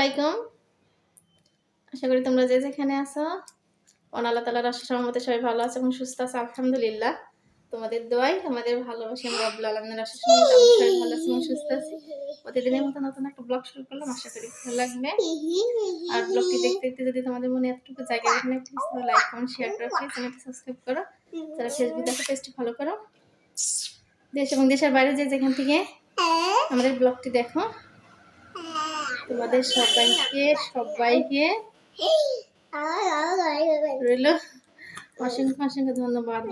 আলাইকুম। আশা করি তোমরা যে যেখানে আছো অন আল্লাহ তালার আশা সহমতে সবাই ভালো আছে এবং সুস্থ আছে, আলহামদুলিল্লাহ। তোমাদের দোয়াই, আমাদের ভালোবাসি, আমরা রব্বুল আলমিনের আশা সহমতে সবাই ভালো আছি এবং সুস্থ আছি। প্রতিদিনের মতো নতুন একটা ব্লগ শুরু করলাম, আশা করি ভালো লাগবে। আর ব্লগটি দেখতে দেখতে যদি তোমাদের মনে এতটুকু জায়গা এখানে প্লিজ লাইক কমেন্ট শেয়ার করো প্লিজ চ্যানেলটি সাবস্ক্রাইব করো। যারা ফেসবুক দেখো পেজটি ফলো করো। দেশ এবং দেশের বাইরে যে যেখান থেকে আমাদের ব্লগটি দেখো তোমাদের সবাইকে সবাইকে রইল। অসংখ্য অসংখ্য ধন্যবাদ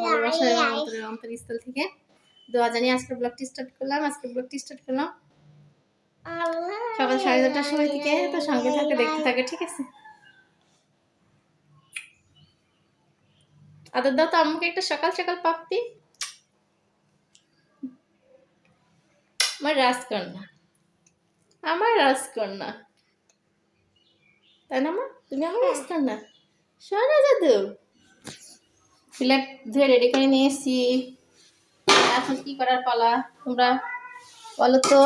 অন্তরস্থল থেকে। দোয়া জানিয়ে ব্লগটি স্টার্ট করলাম ব্লগটি স্টার্ট করলাম। সকাল সাড়ে দশটার সময় থেকে তো সঙ্গে থাকে দেখতে থাকে ঠিক আছে? আদর দাও তো একটা সকাল সকাল পাপ্পি। আমার রাজকন্যা। আমার রাজকন্যা। তাই না মা? তুমি আমার রাজকন্যা? শোনা জাদু। প্লেট ধুয়ে রেডি করে নিয়ে এসছি এখন কি করার পালা? তোমরা বলো তো।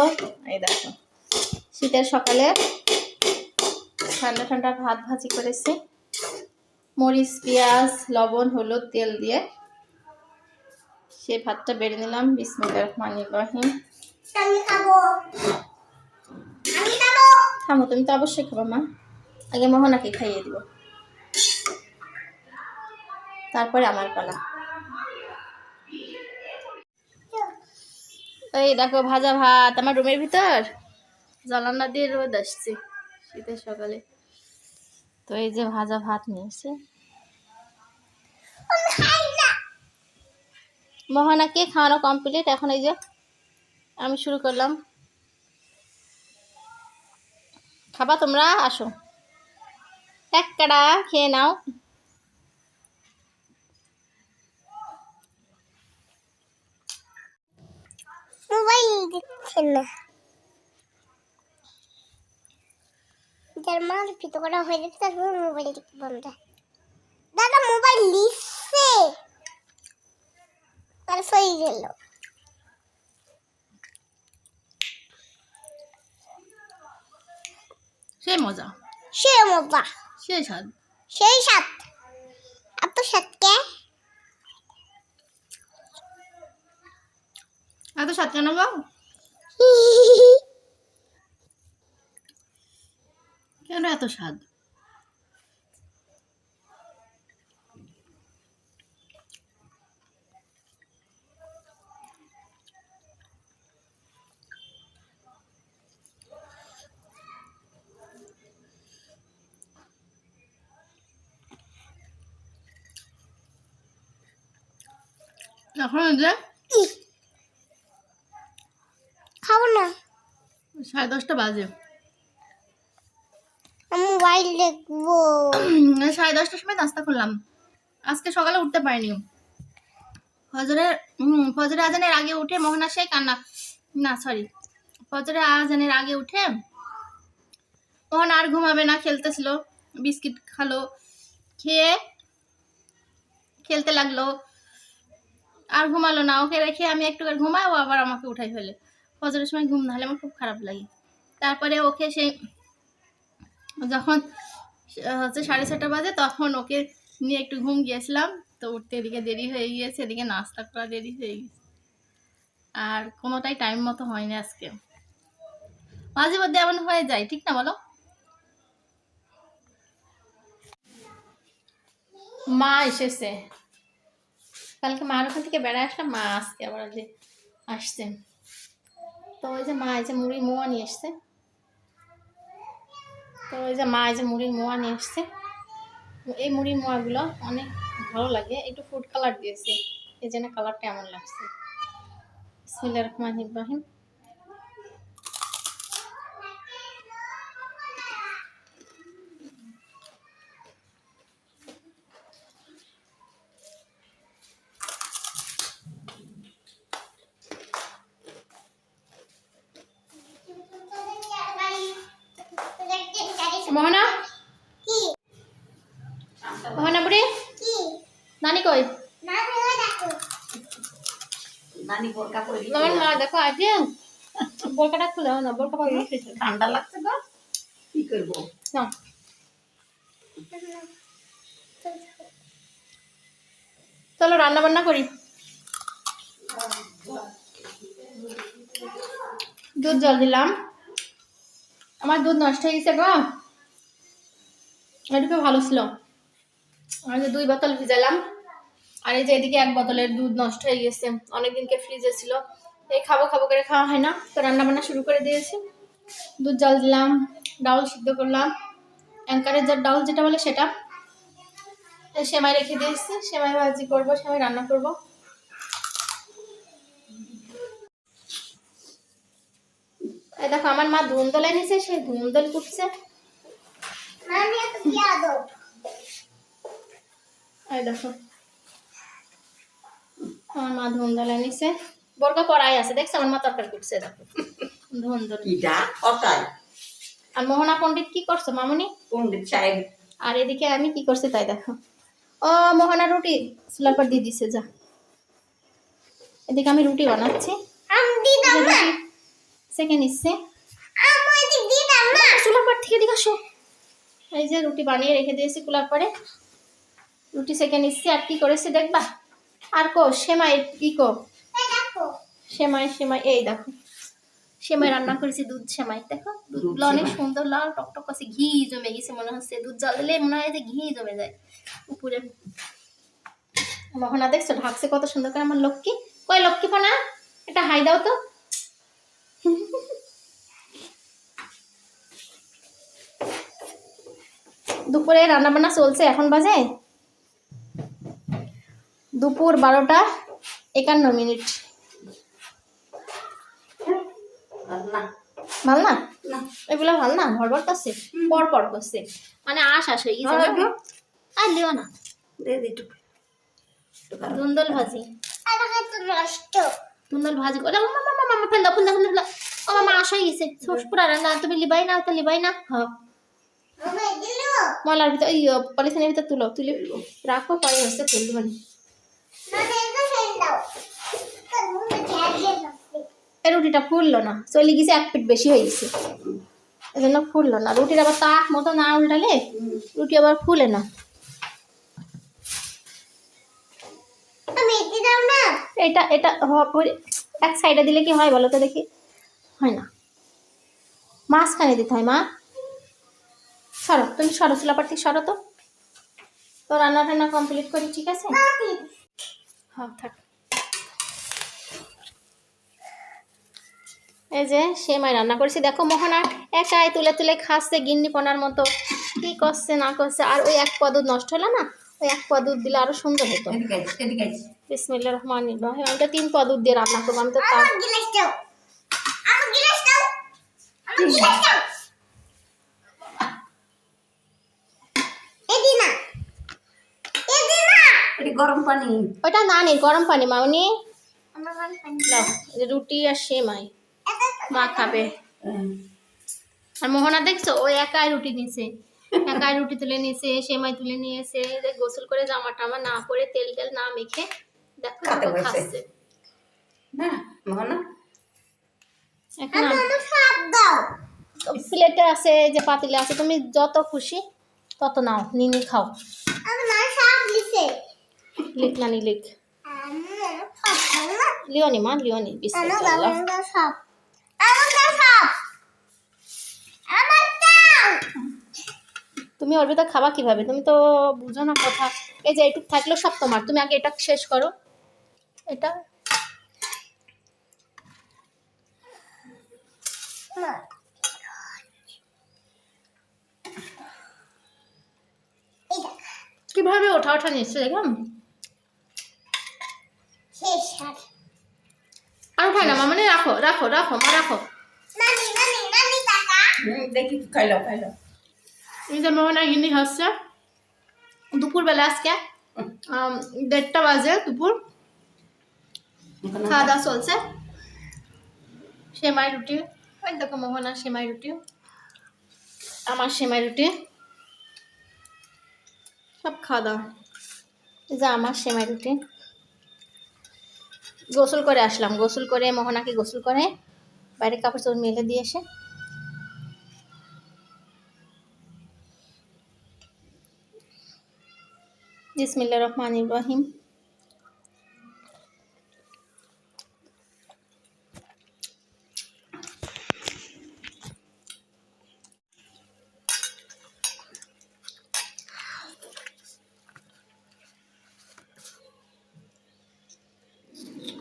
এই দেখো শীতের সকালে ঠান্ডা ঠান্ডা ভাত ভাজি করেছি। মরিচ পেঁয়াজ লবণ হলুদ তেল দিয়ে সেই ভাতটা বেড়ে নিলাম। বিসমিল্লাহির রহমানির রহিম। আমি খাব। থামো তুমি তো অবশ্যই খাবা মা। আগে মোহনাকে খাইয়ে দিব। তারপরে আমার পালা। এই দেখো ভাজা ভাত। আমার রুমের ভিতর? জানালা দিয়ে রোদ আসছে শীতের সকালে। তো এই যে ভাজা ভাত নিয়েছে। মোহনাকে খাওয়ানো কমপ্লিট এখন এই যে আমি শুরু করলাম। খাবা তোমরা? আসো। এক কাড়া খেয়ে নাও। যার ফিতো করা হয়ে দাদা, মোবাইল লিখছে তার সই গেল। সেই মজা? সে মজা। সে স্বাদ। সেই সাত এত সাতকে এত স্বাদ কেন গো কেন এত স্বাদ? এখন যে খাব না। সাড়ে দশটা বাজে। মোবাইল দেখব। সাড়ে দশটার সময় নাস্তা করলাম। আজকে সকালে উঠতে পারিনি। ফজরের উম, ফজরের আজানের আগে উঠে মোহনা সেই কান্না। না সরি ফজরের আজানের আগে উঠে মোহন আর ঘুমাবে না খেলতেছিল। বিস্কিট খালো খেয়ে খেলতে লাগল। আর ঘুমালো না। ওকে রেখে আমি একটু করে ঘুমাই, ও আবার আমাকে উঠাই ফেলে। ফজরের সময় ঘুম না হলে আমার খুব খারাপ লাগে। তারপরে ওকে সেই যখন হচ্ছে সাড়ে ছটা বাজে, তখন ওকে নিয়ে একটু ঘুম গিয়েছিলাম। তো উঠতে এদিকে দেরি হয়ে গিয়েছে, এদিকে নাস্তা করা দেরি হয়ে গেছে আর কোনোটাই টাইম মতো হয়নি আজকে। মাঝে মধ্যে এমন হয়ে যায়, ঠিক না বলো? মা এসেছে। কালকে মার ওখান থেকে বেড়ায় আসলাম, মা আজকে আবার যে আসছে। তো ওই যে মা, এই যে মুড়ির মোয়া নিয়ে এসছে। তো ওই যে মা, এই যে মুড়ির মোয়া নিয়ে এসছে। এই মুড়ির মোয়াগুলো অনেক ভালো লাগে, একটু ফুড কালার দিয়েছে। এই জন্য কালারটা এমন লাগছে। বিসমিল্লাহির রহমানির রহিম। মোহনা? কি? মোহনা বুড়ি? কি? নানি কই? দেখো। নানি বোরকা পরি আমার মা দেখো আজকে বোরকাটা খুলে না বোরকা পরে ঠান্ডা লাগছে গো কি করব? নাও চলো রান্না বান্না করি। দুধ জল দিলাম। আমার দুধ নষ্ট হয়ে গেছে গো। এটুকু ভালো ছিল। আর যে দুই বোতল ভিজালাম, আর এই যে এদিকে এক বোতলের দুধ নষ্ট হয়ে গেছে। অনেকদিনকে ফ্রিজে ছিল। এই খাব খাব করে খাওয়া হয় না, তো রান্না বান্না শুরু করে দিয়েছি। দুধ জল দিলাম, ডাউল সিদ্ধ করলাম। অ্যাঙ্কারের যে ডাউল যেটা বলে সেটা। সেমাই রেখে দিয়েছি, সেমাই ভাজি করব, সেমাই রান্না করব। দেখো, আমার মা ধুমদল এনেছে সেই ধুমদল কুটছে নানি এত কি আদব এই দেখো আমার মা বর্গা পড়াই আছে দেখছ আমার মা তরকারি দেখো ধুমদল আর মোহনা পণ্ডিত কি করছ মামুনি পণ্ডিত সাহেব আর এদিকে আমি কি করছি তাই দেখো ও মোহনা রুটি চুলার পর দিয়ে দিছে যা এদিকে আমি রুটি বানাচ্ছি সেকেন্ড ইচ্ছে আমি এদিক দিতাম না চুলার পর থেকে দিকে আসো এই যে রুটি বানিয়ে রেখে দিয়েছি কুলার পরে। রুটি সেকেন্ড ইচ্ছে আর কি করেছি দেখবা? আর কো সেমাই কি কো? সেমাই সেমাই এই দেখো। সেমাই রান্না করেছি দুধ সেমাই দেখো? দুধগুলো অনেক সুন্দর লাল টকটক আছে ঘি জমে গেছে মনে হচ্ছে। দুধ জল দিলে মনে হয় যে ঘি জমে যায় উপরে। মোহনা দেখছ? ঢাকছে কত সুন্দর করে আমার লক্ষ্মী। কই লক্ষ্মী ফোনা? এটা হাই দাও তো। দুপুরে রান্না বান্না চলছে এখন বাজে? দুপুর বারোটা একান্ন মিনিট। ভালো না। এগুলো ভালো না ভরভর করছে পর পর করছে। মানে আশ আশ হয়ে গেছে। আর লিও না। দে দে একটু। একটু ভালো। ভাজি। নষ্ট। ভাজি করে। মামা মামা মামা ফেল দাও ফেল দাও ফেল দাও ও মামা আশ হয়ে গেছে। ছোটপুরা রান্না। তুমি লিবাই না তো লিবাই না। হ্যাঁ মলার ভিতর এই পলিথিনের ভিতর তুলো তুলে রাখো পরে হচ্ছে তুলবে রুটিটা ফুললো না চলে গেছে এক পিট বেশি হয়ে গেছে। এই জন্য ফুললো না। রুটির আবার তাক মতো না উল্টালে রুটি আবার ফুলে না। এটা এটা এক সাইডে দিলে কি হয় বলো তো দেখি? হয় না। মাঝখানে দিতে হয় মা। সরো তুমি সরো চুলাপার থেকে সরো তো। তো রান্না টান্না কমপ্লিট করি ঠিক আছে? হ্যাঁ থাক। এই যে সেমাই রান্না করেছি। দেখো মোহনা একাই তুলে তুলে খাচ্ছে গিন্নি পনার মতো। কি করছে না করছে? আর ওই এক পদ নষ্ট হলো না? ওই এক পদ দিলে আরও সুন্দর হতো। বিসমিল্লা রহমান রহিম। আমি তো তিন পদ দিয়ে রান্না করব আমি তো তাও আমার গিলাস দাও আমার গিলাস দাও আমার গিলাস দাও এদি না এদি না এটি গরম পানি। ওইটা না নেই গরম পানি মাউনি এই যে রুটি আর সেমাই। এটা মা খাবে। আর মোহনা দেখছ? ওই একাই রুটি নিছে। একাই রুটি তুলে নিয়েছে সেমাই তুলে নিয়েছে। গোসল করে জামা টামা না পরে তেল টেল না মেখে দেখো খাতে বসে। খাচ্ছে। না মোহনা? এখন আম- আমার সাপ দাও। প্লেটে আছে যে পাতিলে আছে তুমি যত খুশি তত নাও নিয়ে খাও। আমার মা দিছে। লিখ না নি লিখ। লিওনি মা লিওনি বিসমিল্লাহ তুমি ওর ভিতর খাবা কীভাবে? তুমি তো বুঝো না কথা। এই যে এইটুক থাকল সব তোমার। তুমি আগে এটা শেষ করো। এটা। এটা কীভাবে ওঠা ওঠা নিচ্ছে দেখলাম শেষ আর আর উঠাই না মামনি রাখো রাখো মা রাখো। দেখি খাইলো খাইলো। এই যে মোহনা হিন্দি হচ্ছে দুপুরবেলা আজকে দেড়টা বাজে দুপুর। খাওয়া দাওয়া চলছে। সেমাই রুটি। ওই দেখো মোহনা সেমাই রুটি। আমার সেমাই রুটি। সব খাওয়া দাওয়া। এই যে আমার সেমাই রুটি। গোসল করে আসলাম। গোসল করে মোহনাকে গোসল করে বাইরে কাপড় চোপড় মেলে দিয়ে এসে জিসমিল্লা রহমান ইব্রাহিম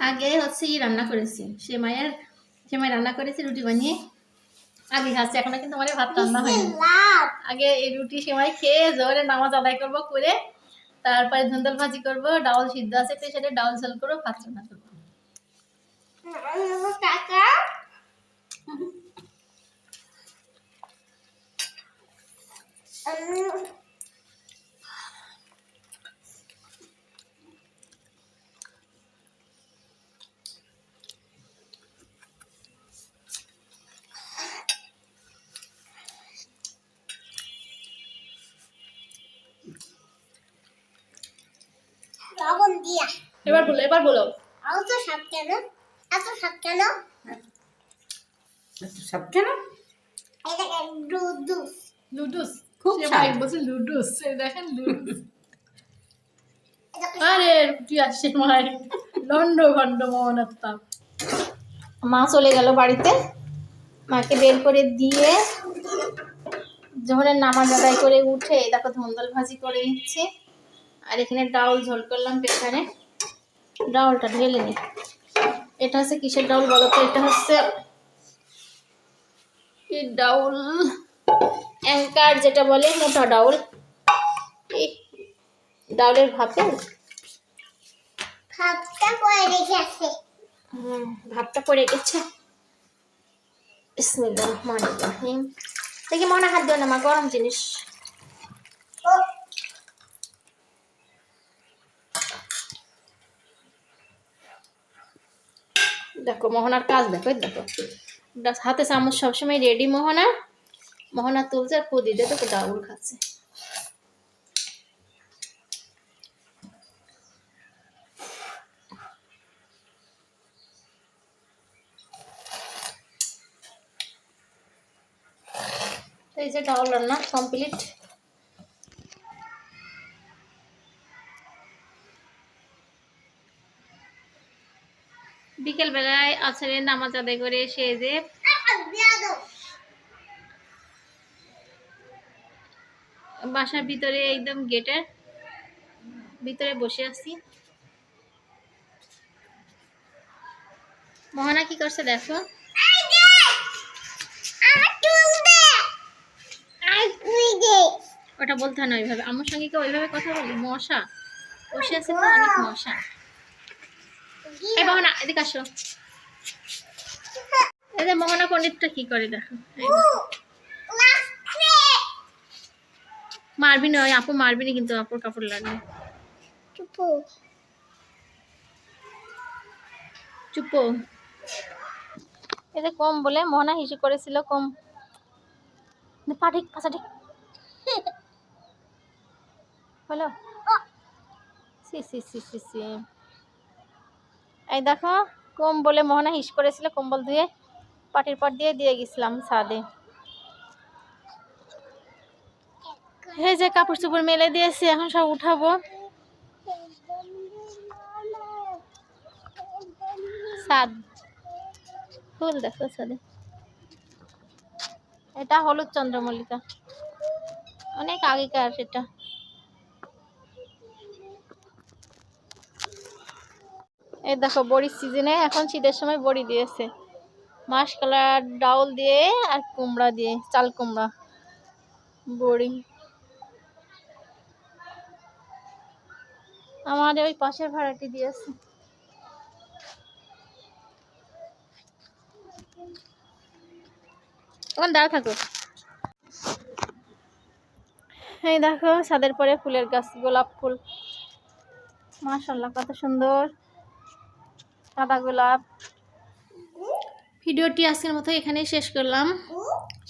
আগে হচ্ছে ই রান্না করেছি। সে মায়ের সে মায়ের রান্না করেছি, রুটি বানিয়ে। আগে খাচ্ছি, এখনও কিন্তু আমার ভাত রান্না হয়নি। আগে এই রুটি সেমাই খেয়ে জোরে নামাজ আদায় করব, করে তারপরে ধুন্দল ভাজি করব ডাউল সিদ্ধ আছে পেশাটে ডাউল ঝোল করব, ভাত রান্না করব কাকা লবণ দিয়া। এবার বলো এবার বলো। এত স্বাদ কেন? এত স্বাদ কেন? একটু সব কেন? এটাকে দুধ লুডুস। খুব সেমাই বলছে লুডুস দেখেন লুডুস। আরে রুটি আর সেমাই লন্ড ভন্ড মা চলে গেল বাড়িতে। মাকে বের করে দিয়ে জোহরের নামাজ আদায় করে উঠে দেখো ধন্দল ভাজি করে নিচ্ছে। আর এখানে ডাউল ঝোল করলাম প্রেশারে ডাউলটা ঢেলে নি। এটা হচ্ছে কিসের ডাউল বলো তো? এটা হচ্ছে ডাউল? অ্যাঙ্কার যেটা বলে মোটা ডাউল। ডাউলের ভাপে হুম, ভাতটা পড়ে গেছে। বিসমিল্লাহ রহমানির রহিম। দেখি মনে হাত দিও না মা গরম জিনিস। ও দেখো, মোহনার কাজ দেখো দেখো। হাতে চামচ সবসময় রেডি মোহনা। মোহনা তুলছে আর পুদি দিয়ে দেখো ডাউল খাচ্ছে। এই যে ডাউল রান্না কমপ্লিট বিকেল বেলায় আছরের নামাজ আদায় করে এসে যে বাসার ভিতরে একদম গেটের ভিতরে বসে আছি। মোহনা কি করছে দেখো? ওটা বলতে না ওইভাবে। আমার সঙ্গে কি ওইভাবে কথা বলি? মশা। বসে আছে তো, অনেক মশা। এই মোহনা এদিকে আসো। এই যে মোহনা পণ্ডিতটা কি করে দেখো। মারবি না ওই আপু মারবি না কিন্তু আপুর কাপড় লাগবে চুপু। চুপো। এটা কম বলে মোহনা হিসু করেছিল কম। পা ঠিক পাশা ঠিক। হলো? সি সি সি সি সি। এই দেখো কম বলে মোহনা হিস করেছিল, কম্বল ধুয়ে পাটির পর দিয়ে দিয়ে গেছিলাম ছাদে। এই যে কাপড় চোপড় মেলে দিয়েছি, এখন সব উঠাবো। ছাদ। ফুল দেখো ছাদে। এটা হলুদ চন্দ্রমল্লিকা। অনেক আগেকার সেটা এই দেখো, বড়ির সিজনে এখন শীতের সময় বড়ি দিয়েছে। মাস কালার ডাউল দিয়ে আর কুমড়া দিয়ে, চাল কুমড়া, বড়ি। আমাদের ওই পাশের ভাড়াটি দিয়েছে। ওখানে দাঁড়া থাকো। এই দেখো, ছাদের পরে ফুলের গাছ, গোলাপ ফুল। মাশাল্লাহ, কত সুন্দর। সাদা গোলাপ ভিডিওটি আজকের মতো এখানেই শেষ করলাম।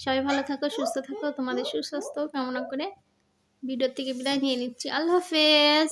সবাই ভালো থাকো সুস্থ থাকো তোমাদের সুস্বাস্থ্য কামনা করে ভিডিওর থেকে বিদায় নিয়ে নিচ্ছি। আল্লাহ হাফেজ।